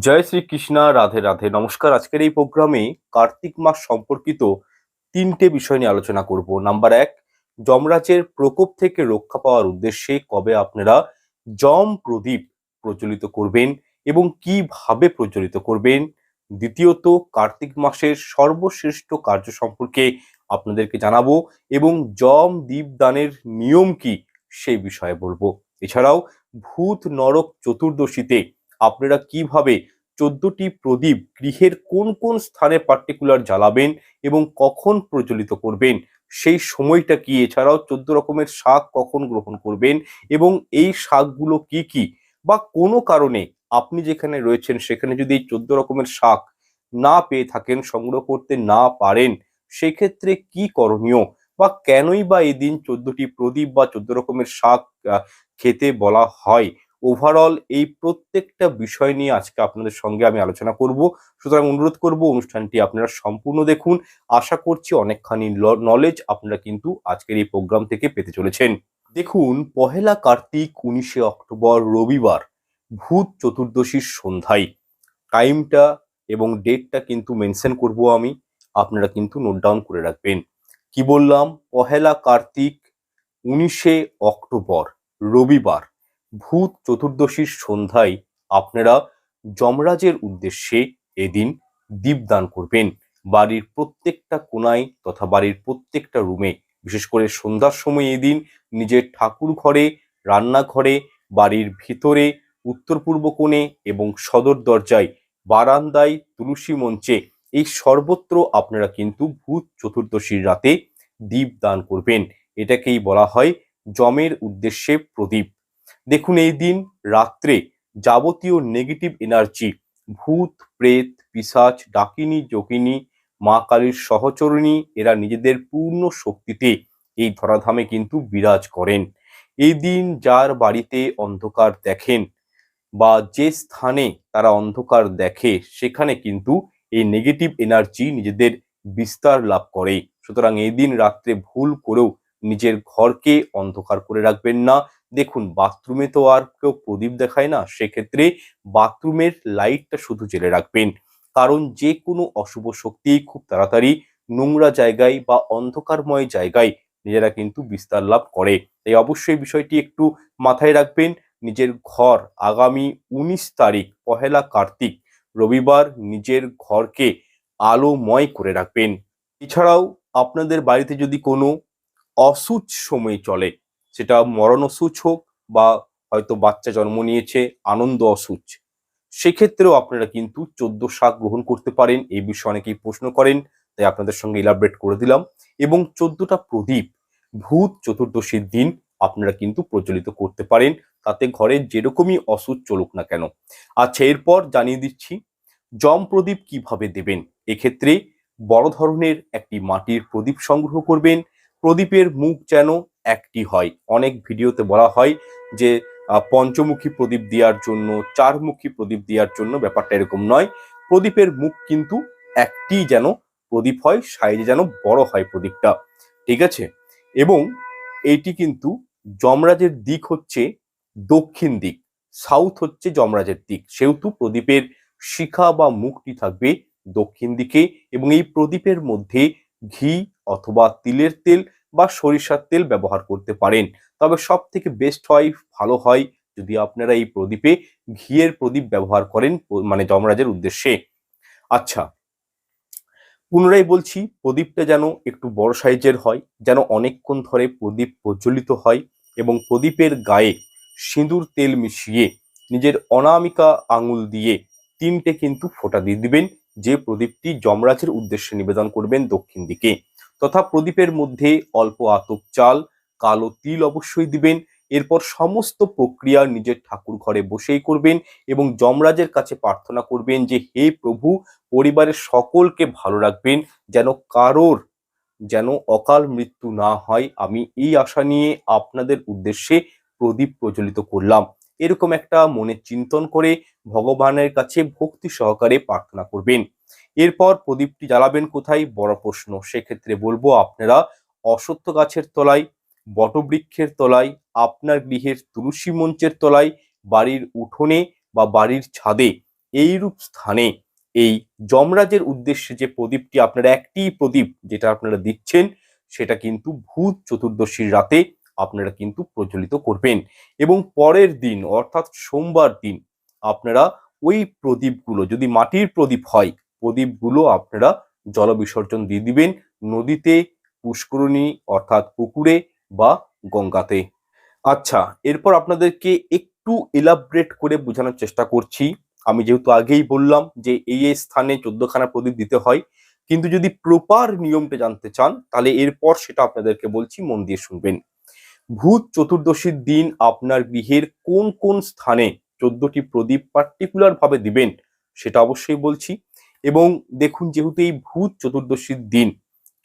জয় শ্রী শ্রীকৃষ্ণা রাধে রাধে। নমস্কার। আজকের এই প্রোগ্রামে কার্তিক মাস সম্পর্কিত তিনটে বিষয় নিয়ে আলোচনা করব। নাম্বার এক, যমরাজের প্রকোপ থেকে রক্ষা পাওয়ার উদ্দেশ্যে কবে আপনারা যম প্রদীপ প্রচলিত করবেন এবং কীভাবে প্রচলিত করবেন? দ্বিতীয়ত, কার্তিক মাসের সর্বশ্রেষ্ঠ কার্য সম্পর্কে আপনাদেরকে জানাব এবং যম দীপদানের নিয়ম কি, সেই বিষয়ে বলব। এছাড়াও, ভূত নরক চতুর্দশীতে আপনারা কীভাবে চোদ্দটি প্রদীপ গৃহের কোন কোন স্থানে পার্টিকুলার জ্বালাবেন এবং কখন প্রচলিত করবেন? সেই সময়টা কি? এছাড়াও চোদ্দ রকমের শাক কখন গ্রহণ করবেন? এবং এই শাকগুলো কি কি? বা কোনো কারণে আপনি যেখানে রয়েছেন, সেখানে যদি এই চোদ্দ রকমের শাক না পেয়ে থাকেন, সংগ্রহ করতে না পারেন, সেক্ষেত্রে কি করণীয়? বা কেনই বা এই দিন চোদ্দটি প্রদীপ বা চোদ্দ রকমের শাক খেতে বলা হয়? ওভারঅল এই প্রত্যেকটা বিষয় নিয়ে আজকে আপনাদের সঙ্গে আমি আলোচনা করব। সুতরাং অনুরোধ করব অনুষ্ঠানটি আপনারা সম্পূর্ণ দেখুন। আশা করছি অনেকখানি নলেজ আপনারা কিন্তু আজকের এই প্রোগ্রাম থেকে পেতে চলেছেন। দেখুন, পহেলা কার্তিক উনিশে অক্টোবর রবিবার, ভূত চতুর্দশীর সন্ধ্যায়। টাইমটা এবং ডেটটা কিন্তু মেনশন করব আমি, আপনারা কিন্তু নোট ডাউন করে রাখবেন। কি বললাম? পহেলা কার্তিক উনিশে অক্টোবর, রবিবার। ভূত চতুর্দশীর সন্ধ্যায় আপনারা যমরাজের উদ্দেশ্যে এদিন দীপদান করবেন। বাড়ির প্রত্যেকটা কোনায় তথা বাড়ির প্রত্যেকটা রুমে, বিশেষ করে সন্ধ্যার সময় এদিন নিজের ঠাকুর ঘরে, রান্নাঘরে, বাড়ির ভিতরে, উত্তর পূর্ব কোণে এবং সদর দরজায়, বারান্দায়, তুলসী মঞ্চে এই সর্বত্র আপনারা কিন্তু ভূত চতুর্দশীর রাতে দীপ দান করবেন। এটাকেই বলা হয় জমের উদ্দেশ্যে প্রদীপ। দেখুন এই দিন রাত্রে যাবতীয় নেগেটিভ এনার্জি ভূত, প্রেত, পিসাচ, ডাকিনী, যোগিনী, মা কালীর সহচরণী, এরা নিজেদের পূর্ণ শক্তিতে এই ধরাধামে কিন্তু বিরাজ করেন। এই দিন যার বাড়িতে অন্ধকার দেখেন বা যে স্থানে তারা অন্ধকার দেখে, সেখানে কিন্তু এই নেগেটিভ এনার্জি নিজেদের বিস্তার লাভ করে। সুতরাং এই দিন রাত্রে ভুল করেও নিজের ঘরকে অন্ধকার করে রাখবেন না দেখুন, বাথরুমে তো আর কেউ প্রদীপ দেখায় না, সেক্ষেত্রে বাথরুমের লাইটটা শুধু জেলে রাখবেন। কারণ যে কোনো অশুভ শক্তি খুব তাড়াতাড়ি নোংরা জায়গায় বা অন্ধকারময় জায়গায় নিজেরা কিন্তু বিস্তার লাভ করে। তাই অবশ্যই বিষয়টি একটু মাথায় রাখবেন। নিজের ঘর আগামী উনিশ তারিখ, পহেলা কার্তিক, রবিবার নিজের ঘরকে আলোময় করে রাখবেন। এছাড়াও আপনাদের বাড়িতে যদি কোনো অসুচ সময় চলে সেটা মরণ অসুচ হোক বা হয়তো বাচ্চা জন্ম নিয়েছে, আনন্দ অসুচ। সেক্ষেত্রেও আপনারা কিন্তু চোদ্দ শাক গ্রহণ করতে পারেন, এই বিষয়ে অনেকেই প্রশ্ন করেন, তাই আপনাদের সঙ্গে ইলাবরেট করে দিলাম। এবং চোদ্দটা প্রদীপ, ভূত চতুর্দশীর দিন আপনারা কিন্তু প্রচলিত করতে পারেন, তাতে ঘরে যেরকমই অসুচ চলুক না কেন। আচ্ছা এরপর জানিয়ে দিচ্ছি, জম প্রদীপ কীভাবে দেবেন? এক্ষেত্রে বড় ধরনের একটি মাটির প্রদীপ সংগ্রহ করবেন, প্রদীপের মুখ যেন একটি হয়। অনেক ভিডিওতে বলা হয় যে পঞ্চমুখী প্রদীপ দেওয়ার জন্য, চারমুখী প্রদীপ দেওয়ার জন্য ব্যাপারটা এরকম নয়। প্রদীপের মুখ কিন্তু একটি যেন প্রদীপ হয়, সাইজে যেন বড় হয় প্রদীপটা। ঠিক আছে? এবং এটি কিন্তু যমরাজের দিক হচ্ছে দক্ষিণ দিক সাউথ হচ্ছে যমরাজের দিক। সেহেতু প্রদীপের শিখা বা মুখটি থাকবে দক্ষিণ দিকে এবং এই প্রদীপের মধ্যে ঘি অথবা তিলের তেল বা সরিষার তেল ব্যবহার করতে পারেন। তবে সব থেকে বেস্ট হয়, ভালো হয় যদি আপনারা এই প্রদীপে ঘিয়ের প্রদীপ ব্যবহার করেন মানে যমরাজের উদ্দেশ্যে। আচ্ছা পুনরায় বলছি, প্রদীপটা যেন একটু বড় সাইজের হয়, যেন অনেকক্ষণ ধরে প্রদীপ প্রজ্বলিত হয় এবং প্রদীপের গায়ে সিঁদুর তেল মিশিয়ে নিজের অনামিকা আঙুল দিয়ে তিনটে কিন্তু ফোঁটা দিয়ে দিবেন, যে প্রদীপটি যমরাজের উদ্দেশ্যে নিবেদন করবেন দক্ষিণ দিকে। তথা প্রদীপের মধ্যে অল্প আতপ চাল, কালো তিল অবশ্যই দিবেন। এরপর সমস্ত প্রক্রিয়া নিজের ঠাকুর ঘরে বসেই করবেন এবং যমরাজের কাছে প্রার্থনা করবেন যে, হে প্রভু, পরিবারের সকলকে ভালো রাখবেন, যেন কারোর, যেন অকাল মৃত্যু না হয়। আমি এই আশা নিয়ে আপনাদের উদ্দেশ্যে প্রদীপ প্রজ্বলিত করলাম। এরকম একটা মনে চিন্তন করে ভগবানের কাছে ভক্তি সহকারে প্রার্থনা করবেন। এরপর প্রদীপটি জ্বালাবেন কোথায়? বড় প্রশ্ন। সেক্ষেত্রে বলব আপনারা অসত্য গাছের তলায়, বটবৃক্ষের তলায়, আপনার গৃহের তুলসী মঞ্চের তলায়, বাড়ির উঠোনে বা বাড়ির ছাদে, এইরূপ স্থানে। এই যমরাজের উদ্দেশ্যে যে প্রদীপটি আপনারা একটি প্রদীপ যেটা আপনারা দিচ্ছেন, সেটা কিন্তু ভূত চতুর্দশীর রাতে আপনারা কিন্তু প্রজ্বলিত করবেন। এবং পরের দিন, অর্থাৎ সোমবার দিন, আপনারা ওই প্রদীপগুলো, যদি মাটির প্রদীপ হয় প্রদীপগুলো আপনারা জল বিসর্জন দিয়ে দিবেন নদীতে, পুষ্করণী অর্থাৎ পুকুরে বা গঙ্গাতে। আচ্ছা এরপর আপনাদেরকে একটু এলাবরেট করে বোঝানোর চেষ্টা করছি। আমি যেহেতু আগেই বললাম যে এই এই স্থানে চোদ্দখানা প্রদীপ দিতে হয়, কিন্তু যদি প্রপার নিয়মটা জানতে চান, তাহলে এরপর সেটা আপনাদেরকে বলছি, মন দিয়ে শুনবেন। ভূত চতুর্দশীর দিন আপনার গৃহের কোন কোন স্থানে চোদ্দটি প্রদীপ পার্টিকুলার ভাবে দিবেন, সেটা অবশ্যই বলছি। এবং দেখুন যেহেতু এই ভূত চতুর্দশীর দিন,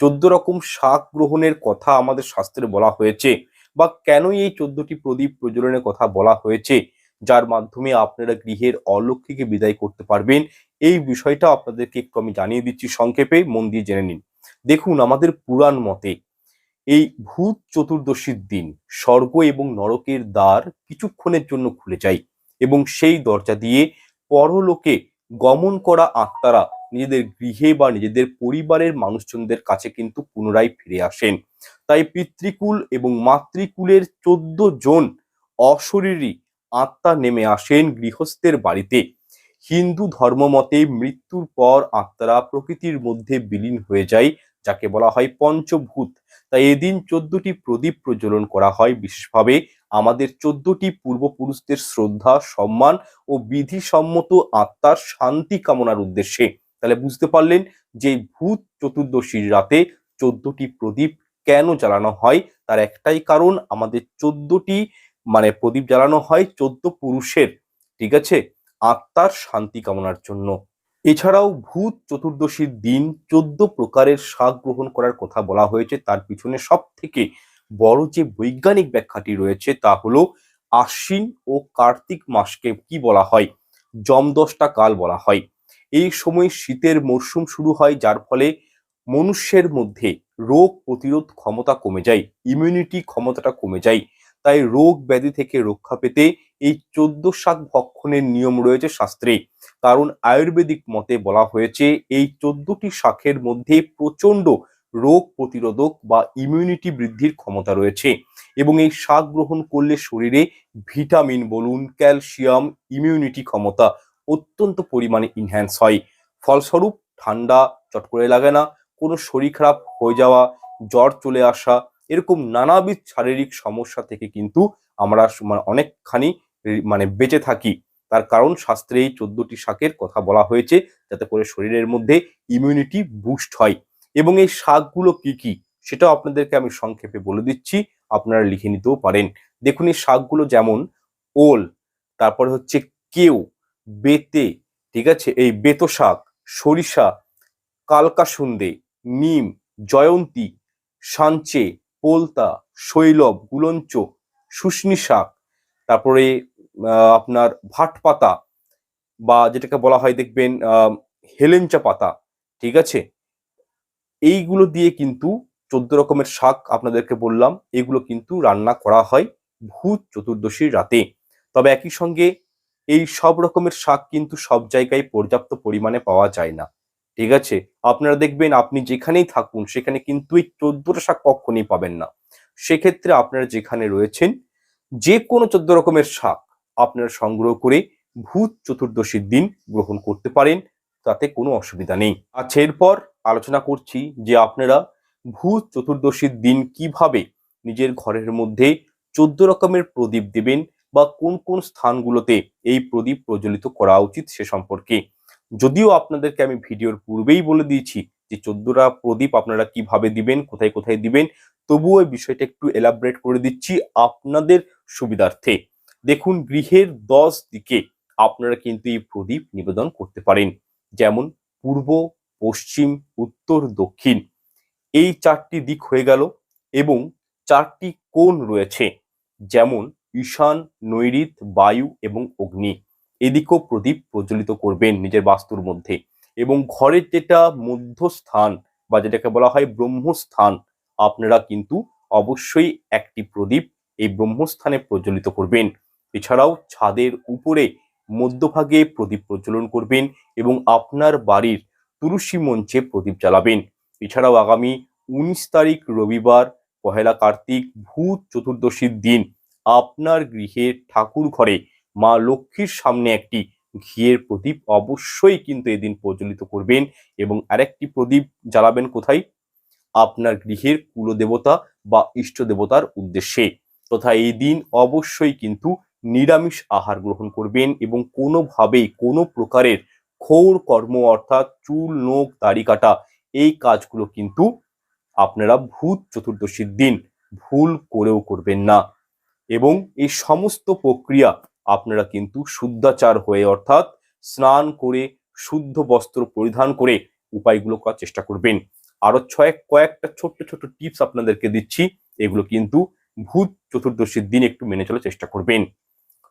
চোদ্দ রকম শাক গ্রহণের কথা আমাদের শাস্ত্রে বলা হয়েছে বা কেনই এই চোদ্দটি প্রদীপ প্রজ্বলনের কথা বলা হয়েছে, যার মাধ্যমে আপনারা গৃহের অলক্ষীকে বিদায় করতে পারবেন, এই বিষয়টা আপনাদেরকে একটু আমি জানিয়ে দিচ্ছি সংক্ষেপে, মন দিয়ে জেনে নিন। দেখুন, আমাদের পুরাণ মতে এই ভূত চতুর্দশীর দিন স্বর্গ এবং নরকের দ্বার কিছুক্ষণের জন্য খুলে যায় এবং সেই দরজা দিয়ে পরলোকে গমন করা আত্মারা নিজেদের গৃহে বা নিজেদের পরিবারের মানুষজনদের কাছে কিন্তু পুনরায় ফিরে আসেন। তাই পিতৃকুল এবং মাতৃকুলের চোদ্দ জন অশরীরী আত্মা নেমে আসেন গৃহস্থের বাড়িতে। হিন্দু ধর্মমতে মৃত্যুর পর আত্মারা প্রকৃতির মধ্যে বিলীন হয়ে যায়, যাকে বলা হয় পঞ্চভূত। তাই এদিন চোদ্দটি প্রদীপ প্রজ্বলন করা হয়। বিশেষভাবে আমাদের চোদ্দটি পূর্বপুরুষদের শ্রদ্ধা, সম্মান ও বিধিসম্মত আত্মার শান্তি কামনার উদ্দেশ্যে। তাহলে বুঝতে পারলেন যে ভূত চতুর্দশীর রাতে চোদ্দটি প্রদীপ কেন জ্বালানো হয়? তার একটাই কারণ, আমাদের চোদ্দটি মানে প্রদীপ জ্বালানো হয় চোদ্দ পুরুষের, ঠিক আছে? আত্মার শান্তি কামনার জন্য। এছাড়াও ভূত চতুর্দশীর দিন চোদ্দ প্রকারের শাক গ্রহণ করার কথা বলা হয়েছে। তার পিছনে সব থেকে বড় যে বৈজ্ঞানিক ব্যাখ্যাটি রয়েছে তা হলো আশ্বিন ও কার্তিক মাসকে কি বলা হয়? জমদশটা কাল বলা হয়। এই সময় শীতের মরশুম শুরু হয়, যার ফলে মনুষ্যের মধ্যে রোগ প্রতিরোধ ক্ষমতা কমে যায় ইমিউনিটি ক্ষমতাটা কমে যায়। তাই রোগ ব্যাধি থেকে রক্ষা পেতে এই চোদ্দ শাক ভক্ষণের নিয়ম রয়েছে শাস্ত্রে। কারণ আয়ুর্বেদিক মতে বলা হয়েছে, এই চোদ্দটি শাকের মধ্যে প্রচণ্ড রোগ প্রতিরোধক বা ইমিউনিটি বৃদ্ধির ক্ষমতা রয়েছে এবং এই শাক গ্রহণ করলে শরীরে ভিটামিন বলুন, ক্যালসিয়াম ইমিউনিটি ক্ষমতা অত্যন্ত পরিমাণে ইনহ্যান্স হয়। ফলস্বরূপ ঠান্ডা, চট করে লাগে না, কোনো শরীর খারাপ হয়ে যাওয়া, জ্বর চলে আসা, এরকম নানাবিধ শারীরিক সমস্যা থেকে কিন্তু আমরা অনেকখানি মানে বেঁচে থাকি। তার কারণ শাস্ত্রে এই চোদ্দটি শাকের কথা বলা হয়েছে, যাতে করে শরীরের মধ্যে ইমিউনিটি বুস্ট হয়। এবং এই শাকগুলো কি কি, সেটাও আপনাদেরকে আমি সংক্ষেপে বলে দিচ্ছি, আপনারা লিখে নিতেও পারেন। দেখুন, এই শাকগুলো যেমন ওল, তারপরে হচ্ছে কেউ, বেতে, ঠিক আছে? এই বেতো শাক, সরিষা, কালকাসুন্দে, নিম, জয়ন্তী, সাঞ্চে, পোলতা, শৈলব, গুলঞ্চ শুষ্নি শাক তারপরে আপনার ভাট পাতা বা যেটাকে বলা হয় দেখবেন হেলেঞ্চা পাতা, ঠিক আছে? এইগুলো দিয়ে কিন্তু চোদ্দ রকমের শাক আপনাদেরকে বললাম, এগুলো কিন্তু রান্না করা হয় ভূত চতুর্দশীর রাতে। তবে একই সঙ্গে এই সব রকমের শাক কিন্তু সব জায়গায় পর্যাপ্ত পরিমাণে পাওয়া যায় না, ঠিক আছে? আপনারা দেখবেন, আপনি যেখানেই থাকুন, সেখানে কিন্তু এই চোদ্দটা শাক কখনই পাবেন না। সেক্ষেত্রে আপনারা যেখানে রয়েছেন যে কোনো চোদ্দ রকমের শাক আপনারা সংগ্রহ করে ভূত চতুর্দশীর দিন গ্রহণ করতে পারেন, তাতে কোনো অসুবিধা নেই। আচ্ছা এরপর আলোচনা করছি যে আপনারা ভূত চতুর্দশীর দিন কীভাবে নিজের ঘরের মধ্যে চোদ্দ রকমের প্রদীপ দেবেন বা কোন কোন স্থানগুলোতে এই প্রদীপ প্রজ্বলিত করা উচিত সে সম্পর্কে। যদিও আপনাদেরকে আমি ভিডিওর পূর্বেই বলে দিয়েছি যে চোদ্দটা প্রদীপ আপনারা কীভাবে দিবেন, কোথায় কোথায় দিবেন, তবুও এই বিষয়টা একটু এলাবরেট করে দিচ্ছি। আপনাদের সুবিধার্থে। দেখুন, গৃহের দশ দিকে আপনারা কিন্তু এই প্রদীপ নিবেদন করতে পারেন। যেমন পূর্ব, পশ্চিম, উত্তর, দক্ষিণ। এই চারটি দিক হয়ে গেল এবং চারটি কোণ রয়েছে। যেমন ঈশান নৈরিত বায়ু এবং অগ্নি। এদিকেও প্রদীপ প্রজ্বলিত করবেন নিজের বাস্তুর মধ্যে। এবং ঘরের যেটা মধ্যস্থান বা যেটাকে বলা হয় ব্রহ্মস্থান, আপনারা কিন্তু অবশ্যই একটি প্রদীপ এই ব্রহ্মস্থানে প্রজ্বলিত করবেন। এছাড়াও ছাদের উপরে মধ্যভাগে প্রদীপ প্রজ্বলন করবেন এবং আপনার বাড়ির তুলসী মঞ্চে প্রদীপ জ্বালাবেন। এছাড়াও আগামী উনিশ তারিখ রবিবার, পহেলা কার্তিক, ভূত চতুর্দশীর দিন, আপনার গৃহের ঠাকুর ঘরে মা লক্ষ্মীর সামনে একটি ঘিয়ের প্রদীপ অবশ্যই কিন্তু এদিন প্রজ্বলিত করবেন এবং আরেকটি প্রদীপ জ্বালাবেন কোথায়? আপনার গৃহের কুলদেবতা বা ইষ্ট দেবতার উদ্দেশ্যে। তথা এই দিন অবশ্যই কিন্তু নিরামিষ আহার গ্রহণ করবেন এবং কোনোভাবেই কোনো প্রকারের ক্ষৌর কর্ম অর্থাৎ চুল, নোখ, দাড়ি কাটা এই কাজগুলো কিন্তু আপনারা ভূত চতুর্দশীর দিন ভুল করেও করবেন না। এবং এই সমস্ত প্রক্রিয়া আপনারা কিন্তু শুদ্ধাচার হয়ে অর্থাৎ স্নান করে শুদ্ধ বস্ত্র পরিধান করে উপায়গুলো করার চেষ্টা করবেন। আরও ছয় কয়েকটা ছোট্ট ছোট্ট টিপস আপনাদেরকে দিচ্ছি। এগুলো কিন্তু ভূত চতুর্দশীর দিন একটু মেনে চলার চেষ্টা করবেন।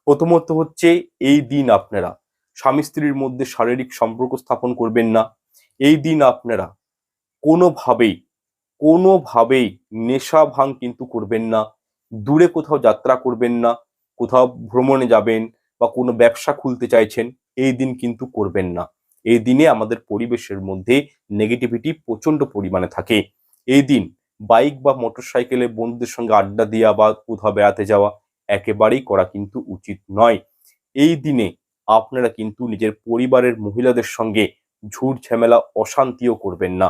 প্রথমত হচ্ছে, এই দিন আপনারা স্বামী স্ত্রীর মধ্যে শারীরিক সম্পর্ক স্থাপন করবেন না। এই দিন আপনারা কোনোভাবেই কোনোভাবেই নেশা ভাঙ কিন্তু করবেন না। দূরে কোথাও যাত্রা করবেন না। কোথাও ভ্রমণে যাবেন বা কোনো ব্যবসা খুলতে চাইছেন, এই দিন কিন্তু করবেন না। এই দিনে আমাদের পরিবেশের মধ্যে নেগেটিভিটি প্রচণ্ড পরিমাণে থাকে। এই দিন বাইক বা মোটরসাইকেলে বন্ধুদের সঙ্গে আড্ডা দেওয়া বা কোথাও বেড়াতে যাওয়া একেবারেই করা কিন্তু উচিত নয়। এই দিনে আপনারা কিন্তু নিজের পরিবারের মহিলাদের সঙ্গে ঝুট ঝামেলা অশান্তিও করবেন না,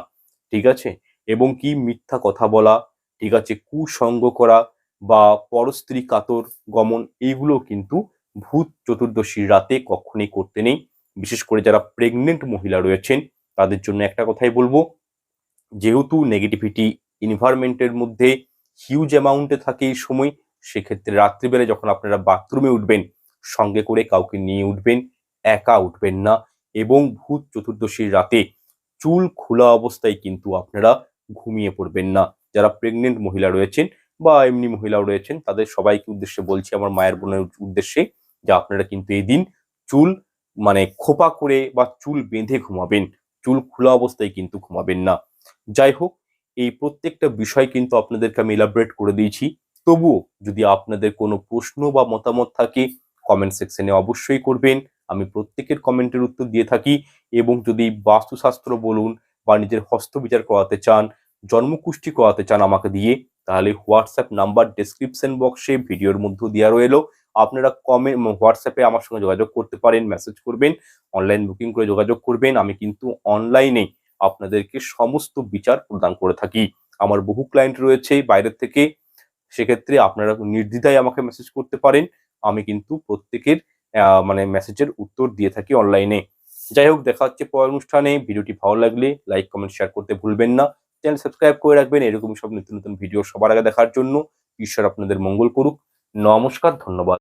ঠিক আছে? এবং কি মিথ্যা কথা বলা, ঠিক আছে? কুসঙ্গ করা বা পরস্ত্রী কাতর গমন এইগুলো কিন্তু ভূত চতুর্দশীর রাতে কখনোই করতে নেই। বিশেষ করে যারা প্রেগনেন্ট মহিলা রয়েছেন, তাদের জন্য একটা কথাই বলব, যেহেতু নেগেটিভিটি এনভায়রনমেন্টের মধ্যে হিউজ অ্যামাউন্টে থাকে এই সময়, সেক্ষেত্রে রাত্রিবেলা যখন আপনারা বাথরুমে উঠবেন, সঙ্গে করে কাউকে নিয়ে উঠবেন, একা উঠবেন না এবং ভূত চতুর্দশীর রাতে চুল খোলা অবস্থায় কিন্তু আপনারা ঘুমিয়ে পড়বেন না। যারা প্রেগনেন্ট মহিলা রয়েছেন বা এমনি মহিলাও রয়েছেন, তাদের সবাইকে উদ্দেশ্যে বলছি আমার মায়ের বোনের উদ্দেশ্যে যে আপনারা কিন্তু এই দিন চুল মানে খোপা করে বা চুল বেঁধে ঘুমাবেন, চুল খোলা অবস্থায় কিন্তু ঘুমাবেন না। যাই হোক এই প্রত্যেকটা বিষয় কিন্তু আপনাদেরকে আমি এলাবরেট করে দিয়েছি। তবুও যদি আপনাদের কোনো প্রশ্ন বা মতামত থাকে কমেন্ট সেকশনে অবশ্যই করবেন। আমি প্রত্যেকের কমেন্টের উত্তর দিয়ে থাকি এবং যদি বাস্তুশাস্ত্র বলুন বা নিজের হস্তবিচার করাতে চান, জন্মকুষ্টি করাতে চান আমাকে দিয়ে, তাহলে হোয়াটসঅ্যাপ নাম্বার ডেসক্রিপশন বক্সে ভিডিওর মধ্যে দেওয়া রইল। আপনারা কমে হোয়াটসঅ্যাপে আমার সঙ্গে যোগাযোগ করতে পারেন মেসেজ করবেন অনলাইন বুকিং করে যোগাযোগ করবেন। আমি কিন্তু অনলাইনে আপনাদেরকে সমস্ত বিচার প্রদান করে থাকি। আমার বহু ক্লায়েন্ট রয়েছে বাইরের থেকে। সেক্ষেত্রে আপনারা নির্দ্বিধায় আমাকে মেসেজ করতে পারেন। আমি কিন্তু প্রত্যেকের মানে মেসেজের উত্তর দিয়ে থাকি অনলাইনে যাই হোক, দেখা হচ্ছে পরের অনুষ্ঠানে। ভিডিওটি ভালো লাগলে লাইক কমেন্ট শেয়ার করতে ভুলবেন না। চ্যানেল সাবস্ক্রাইব করে রাখবেন। এরকম সব নতুন নতুন ভিডিও সবার আগে দেখার জন্য। ঈশ্বর আপনাদের মঙ্গল করুক। নমস্কার, ধন্যবাদ।